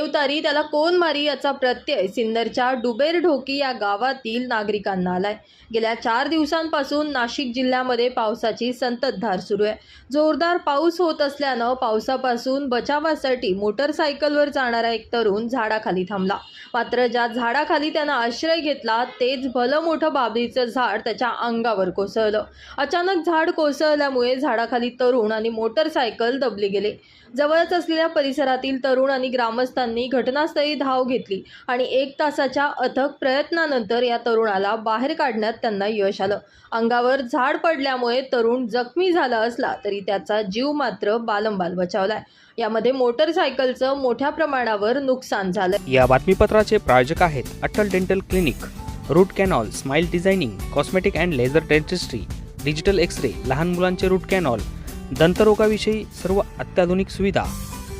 उतारी त्याला कोण मारी याचा प्रत्यय? सिन्नरच्या डुबेर ढोकी या गावातील नागरिकांना आलाय. गेल्या चार दिवसांपासून नाशिक जिल्ह्यामध्ये पावसाची संततधार सुरू आहे. जोरदार पाऊस होत असल्यानं पावसापासून बचावासाठी मोटरसायकलवर जाणारा एक तरुण झाडाखाली थांबला. मात्र ज्या झाडाखाली त्यानं आश्रय घेतला तेच भलं मोठं बाबरीचं झाड त्याच्या अंगावर कोसळलं. अचानक झाड कोसळल्यामुळे झाडाखाली तरुण आणि मोटरसायकल दबले गेले. जवळच असलेल्या परिसरातील तरुण आणि ग्रामस्थ पोलिसांनी घटनास्थळी धाव घेतली आणि एक तासाच्या अथक प्रयत्नानंतर या तरुणाला बाहेर काढण्यात त्यांना यश आलं. अंगावर झाड पडल्यामुळे तरुण जखमी झाला असला तरी त्याचा जीव मात्र बालंबाल बचावलाय. यामध्ये मोटरसायकलचं मोठ्या प्रमाणावर नुकसान झालं या बातमीपत्राचे प्रायोजक आहेत Atal dental clinic root canal smile designing cosmetic and laser dentistry digital X ray लहान मुलांचे रूट कॅनॉल दंतरोगाविषयी सर्व अत्याधुनिक सुविधा